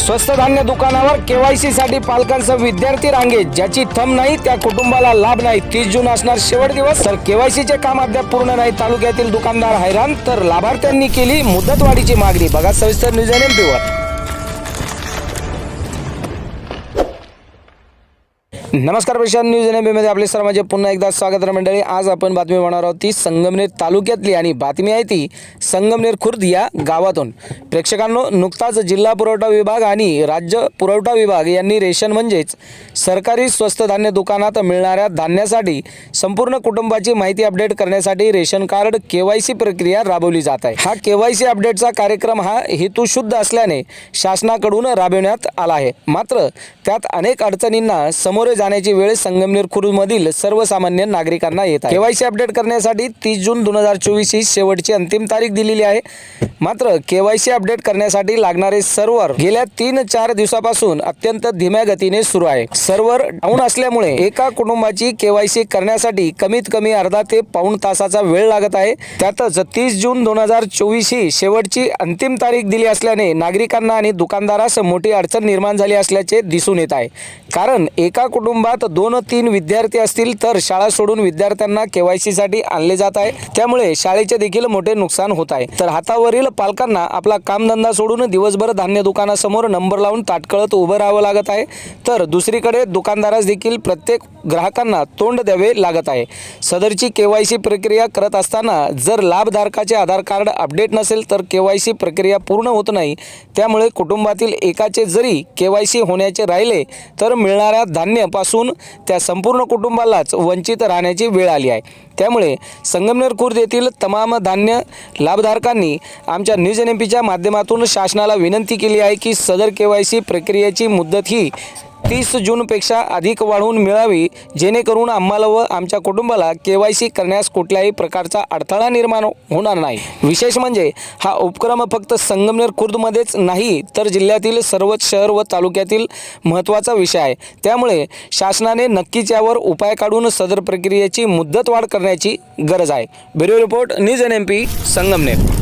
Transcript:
स्वस्त धान्य दुकानावर केवायसी साठी पालकांसह विद्यार्थी रांगेत ज्याची थम नाही त्या कुटुंबाला लाभ नाही. तीस जून असणार शेवट दिवस. तर केवायसीचे काम अद्याप पूर्ण नाही. तालुक्यातील दुकानदार हैराण तर लाभार्थ्यांनी केली मुदतवाढीची मागणी. बघा सविस्तर न्यूज एन एम नमस्कार प्रशांत न्यूज एनमध्ये आपले सर्वांचे पुन्हा एकदा स्वागत आहे मंडळी. आज आपण बातमी बनवणार आहोत ती संगमनेर तालुक्यातली आणि बातमी आहे ती संगमनेर खुर्द या गावातून. प्रेक्षकांनो नुकताच जिल्हा पुरवठा विभाग आणि राज्य पुरवठा विभाग यांनी रेशन म्हणजेच सरकारी स्वस्त धान्य दुकानात मिळणाऱ्या धान्यासाठी संपूर्ण कुटुंबाची माहिती अपडेट करण्यासाठी रेशन कार्ड केवायसी प्रक्रिया राबवली जात आहे. हा केवायसी अपडेटचा कार्यक्रम हा हेतुशुद्ध असल्याने शासनाकडून राबविण्यात आला आहे. मात्र त्यात अनेक अडचणींना सामोरे जाण्याची वेळ संगमनेर खुर्दमधील सर्वसामान्य नागरिकांना येत आहे. केवायसी अपडेट करण्यासाठी तीस जून दोन हजार चोवीस ही शेवटची अंतिम तारीख दिलेली आहे. मात्र केवायसी अपडेट करण्यासाठी लागणारे सर्व्हर गेल्या तीन चार दिवसापासून अत्यंत धीम्या गतीने सुरू आहे. सर्व्हर डाऊन असल्यामुळे एका कुटुंबाची केवायसी करण्यासाठी कमीत कमी अर्धा ते पाऊण तासाचा वेळ लागत आहे. त्यातच तीस जून दोन हजार चोवीस ही शेवटची अंतिम तारीख दिली असल्याने नागरिकांना आणि दुकानदारास मोठी अडचण निर्माण झाली असल्याचे दिसून येत आहे. कारण एका कुटुंब कुटुंबात दोन तीन विद्यार्थी असतील तर शाळा सोडून विद्यार्थ्यांना केवायसी साठी आणले जात आहे. त्यामुळे शाळेचे देखील मोठे नुकसान होत आहे. तर हातावरील पालकांना आपला कामधंदा सोडून दिवसभर धान्य दुकानासमोर नंबर लावून ताटकळत उभं राहावं लागत आहे. तर दुसरीकडे दुकानदारास देखील प्रत्येक ग्राहकांना तोंड द्यावे लागत आहे. सदरची केवायसी प्रक्रिया करत असताना जर लाभधारकाचे आधार कार्ड अपडेट नसेल तर केवायसी प्रक्रिया पूर्ण होत नाही. त्यामुळे कुटुंबातील एकाचे जरी केवायसी होण्याचे राहिले तर मिळणाऱ्या पासून त्या संपूर्ण कुटुंबालाच वंचित राहण्याची वेळ आली आहे. त्यामुळे संगमनेर खुर्द येथील तमाम धान्य लाभधारकांनी आमच्या न्यूज एन एम पीच्या माध्यमातून शासनाला विनंती केली आहे की सदर के वाय सी प्रक्रियेची मुदत ही तीस जूनपेक्षा अधिक वाढवून मिळावी जेणेकरून आम्हाला व आमच्या कुटुंबाला के वाय सी करण्यास कुठल्याही प्रकारचा अडथळा निर्माण होणार नाही. विशेष म्हणजे हा उपक्रम फक्त संगमनेर खुर्दमध्येच नाही तर जिल्ह्यातील सर्वच शहर व तालुक्यातील महत्त्वाचा विषय आहे. त्यामुळे शासनाने नक्कीच यावर उपाय काढून सदर प्रक्रियेची मुदतवाढ करण्याची गरज आहे. Bureau report news N M P Sangamner.